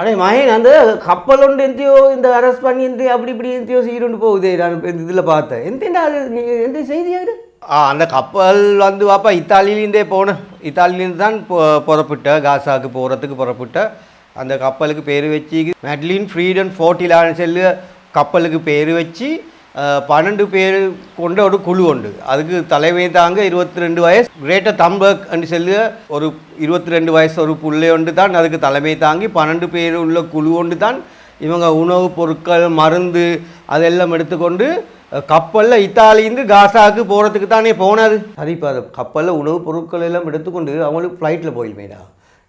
அடே மகன் அந்த கப்பல் ஒன்று எந்தியோ இந்த அரெஸ்ட் பண்ணி எந்த அப்படி இப்படி எந்தியோ சீருண்டு போகுது நான் இந்த இதில் பார்த்தேன். எந்த அது எந்த செய்தியாரு ஆ அந்த கப்பல் வந்து வாப்பா இத்தாலியிலேருந்தே போனேன் இத்தாலியிலேருந்து தான் பொ புறப்பட்ட காசாவுக்கு போகிறதுக்கு புறப்பட்ட. அந்த கப்பலுக்கு பேர் வச்சு மெட்லின் ஃப்ரீடன் ஃபோர்ட்டிலான்னு சொல்லி கப்பலுக்கு பேர் வச்சு பன்னெண்டு பேர் கொண்ட ஒரு குழு உண்டு அதுக்கு தலைமை தாங்க இருபத்தி ரெண்டு வயசு கிரேட்டர் தம்பக் என்று சொல்லி ஒரு இருபத்தி ரெண்டு வயசு ஒரு புள்ளை ஒன்று தான் அதுக்கு தலைமை தாங்கி பன்னெண்டு பேர் உள்ள குழு ஒன்று தான் இவங்க உணவுப் பொருட்கள் மருந்து அதெல்லாம் எடுத்துக்கொண்டு கப்பலில் கப்பல்ல இத்தாலியிருந்து காசாவுக்கு போகிறதுக்கு தானே போனது சரி இப்போ அது கப்பலில் உணவுப் பொருட்கள் எல்லாம் எடுத்துக்கொண்டு அவங்களுக்கு ஃப்ளைட்டில் போயிடுமேடா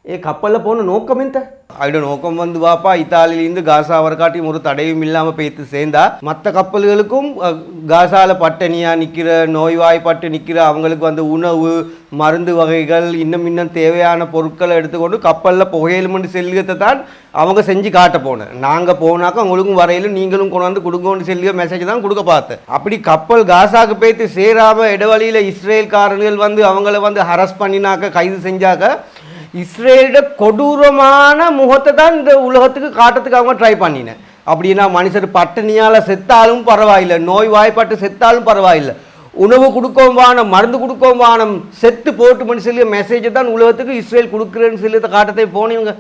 ஏ கப்பலில் போன நோக்கம் என்ன அவட நோக்கம் வந்து வாப்பா இத்தாலியிலேருந்து காசா வரக்காட்டியும் ஒரு தடையும் இல்லாமல் போய்த்து சேர்ந்தா மற்ற கப்பல்களுக்கும் காசாவில் பட்டணியாக நிற்கிற நோய்வாய்ப்பட்டு நிற்கிற அவங்களுக்கு வந்து உணவு மருந்து வகைகள் இன்னும் இன்னும் தேவையான பொருட்களை எடுத்துக்கொண்டு கப்பலில் புகையிலுமென்று செல்லியத்தை தான் அவங்க செஞ்சு காட்ட போனேன். நாங்கள் போனாக்கா உங்களுக்கும் வரையிலும் நீங்களும் கொண்டாந்து கொடுங்கன்னு செல்கிற மெசேஜ் தான் கொடுக்க பார்த்தேன். அப்படி கப்பல் காசாக்கு போய்த்து சேராமல் இடைவெளியில் இஸ்ரேல்காரர்கள் வந்து அவங்கள வந்து ஹரஸ் பண்ணினாக்க கைது செஞ்சாக்க இஸ்ரேலோட கொடூரமான முகத்தை தான் இந்த உலகத்துக்கு காட்டுறதுக்கு அவங்க ட்ரை பண்ணினேன். அப்படின்னா மனுஷர் பட்டினியால் செத்தாலும் பரவாயில்லை நோய் வாய்ப்பட்டு செத்தாலும் பரவாயில்லை. உணவு கொடுக்கவும் வானம் மருந்து கொடுக்கவும் வானம் செத்து போட்டு மனுஷன் மெசேஜை தான் உலகத்துக்கு இஸ்ரேல் கொடுக்குறேன்னு சொல்லி காட்டத்தை போனவங்க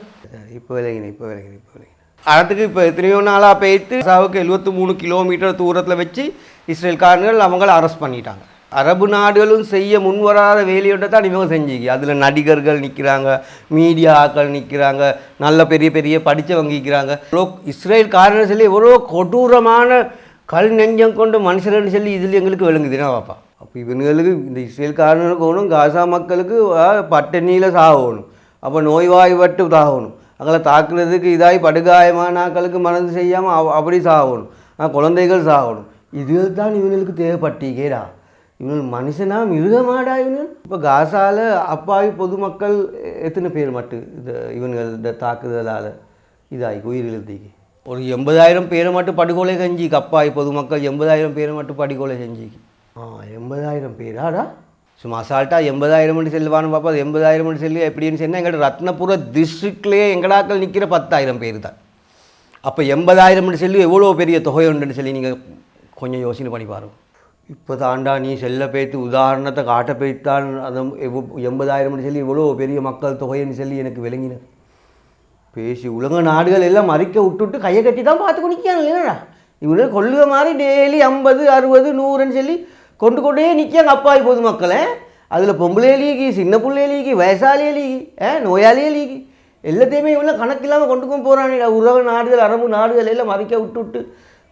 இப்போ விலகினேன் இப்போ விலகினேன் இப்போ விலகினேன். அடுத்துக்கு இப்போ எத்தனையோ நாளாக பேய்த்து சாவுக்கு எழுபத்தி மூணு கிலோமீட்டர் தூரத்தில் வச்சு இஸ்ரேல்காரர்கள் அவங்கள அரெஸ்ட் பண்ணிட்டாங்க. அரபு நாடுகளும் செய்ய முன்வராத வேலையோட தான் இவங்க செஞ்சுக்கி. அதில் நடிகர்கள் நிற்கிறாங்க மீடியா ஆக்கள் நிற்கிறாங்க நல்ல பெரிய பெரிய படித்தவங்க நிற்கிறாங்க இவ்வளோ இஸ்ரேல் காரணம் சொல்லி எவ்வளோ கொடூரமான கல் நெஞ்சம் கொண்டு மனுஷர்னு சொல்லி இதில் எங்களுக்கு விளங்குதுன்னா பாப்பா? அப்போ இவங்களுக்கு இந்த இஸ்ரேல் காரணங்களுக்கு ஒன்றும் காசா மக்களுக்கு பட்டணியில் பட்டினியில் சாகணும் அப்போ நோய்வாய்ப்பட்டு சாகணும் அங்கே தாக்குறதுக்கு இதாகி படுகாயமான ஆக்களுக்கு மனது செய்யாமல் அப்படி சாகணும் குழந்தைகள் சாகணும் இது தான் இவங்களுக்கு தேவைப்பட்டீங்கடா இவன் மனுஷனா? மிருகமாடா இவன்? இப்போ காசால அப்பாவி பொதுமக்கள் எத்தனை பேர் மட்டும் இந்த இவங்கள் இந்த தாக்குதலால்? இதாகி உயிரிழந்தீங்க. ஒரு எண்பதாயிரம் பேரை மட்டும் படுகொலை செஞ்சு அப்பாவி பொதுமக்கள் எண்பதாயிரம் பேரை மட்டும் படுகொலை செஞ்சிக்கு ஆ எண்பதாயிரம் பேராடா? சும்மா அசால்ட்டாக எண்பதாயிரம் செல்வான்னு பார்ப்போம் அது எண்பதாயிரம் செல்லு எப்படின்னு சொன்னால் எங்கள்கிட்ட ரத்னபுர டிஸ்ட்ரிக்ட்லேயே எங்கடாக்கள் நிற்கிற பத்தாயிரம் பேர் தான் அப்போ எண்பதாயிரம் செல்லு எவ்வளோ பெரிய தொகை உண்டுன்னு சொல்லி நீங்கள் கொஞ்சம் யோசனை பண்ணி பாருங்கள் இப்போ தாண்டா நீ செல்ல பேத்து உதாரணத்தை காட்ட பேத்தான் அந்த எவ்வ- எண்பதாயிரம்னு சொல்லி இவ்வளோ பெரிய மக்கள் தொகைன்னு சொல்லி எனக்கு விளங்கினது. பேசி உலக நாடுகள் எல்லாம் மறிக்க விட்டுட்டு கையை கட்டி தான் பார்த்து நிற்காங்க இல்லைடா இவங்க கொள்ளுக மாதிரி டெய்லி ஐம்பது அறுபது நூறுன்னு சொல்லி கொண்டு கொண்டே நிற்காங்க அப்பாவி பொதுமக்களை அதில் பொம்பளை லீகி சின்ன பிள்ளை லீகி வயசாளியே லீகி ஏ நோயாளியே லீகி எல்லாத்தையுமே இவ்வளோ கணக்கு இல்லாமல் கொண்டு போய் போகிறானே உலக நாடுகள் அரபு நாடுகள் எல்லாம் மறிக்க விட்டு விட்டு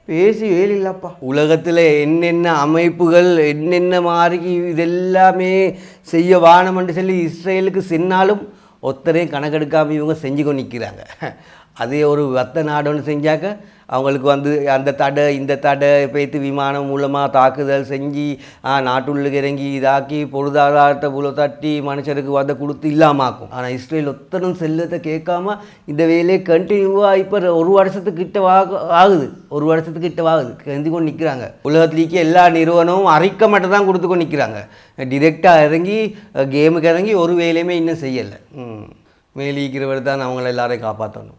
பேசி வேலை இல்லைப்பா உலகத்தில் என்னென்ன அமைப்புகள் என்னென்ன மாதிரி இதெல்லாமே செய்ய வானம்னு சொல்லி இஸ்ரேலுக்கு சென்னாலும் ஒத்தரையும் கணக்கெடுக்காமல் இவங்க செஞ்சு கொண்டு நிற்கிறாங்க அதே ஒரு வத்த நாடுன்னு செஞ்சாக்க அவங்களுக்கு வந்து அந்த தடை இந்த தடை பேத்து விமானம் மூலமாக தாக்குதல் செஞ்சு நாட்டுள்ளுக்கு இறங்கி இதாக்கி பொருளாதாரத்தை புல தட்டி மனுஷருக்கு வந்த கொடுத்து இல்லாமாக்கும். ஆனால் இஸ்ரேல் ஒத்தனும் செல்லத்தை கேட்காம இந்த வேலையை கண்டினியூவாக இப்போ ஒரு வருஷத்துக்கிட்ட ஆகுது. ஒரு வருஷத்துக்கிட்ட ஆகுது. கெஞ்சி கொண்டு நிற்கிறாங்க உலகத்துலேக்கு எல்லா நிறுவனமும் அரைக்க மட்டும் தான் கொடுத்து கொண்டு நிற்கிறாங்க டிரெக்டாக இறங்கி கேமுக்கு இறங்கி ஒரு வேலையுமே இன்னும் செய்யலை. மேலிக்கிறவர் தான் அவங்கள எல்லாரையும் காப்பாற்றணும்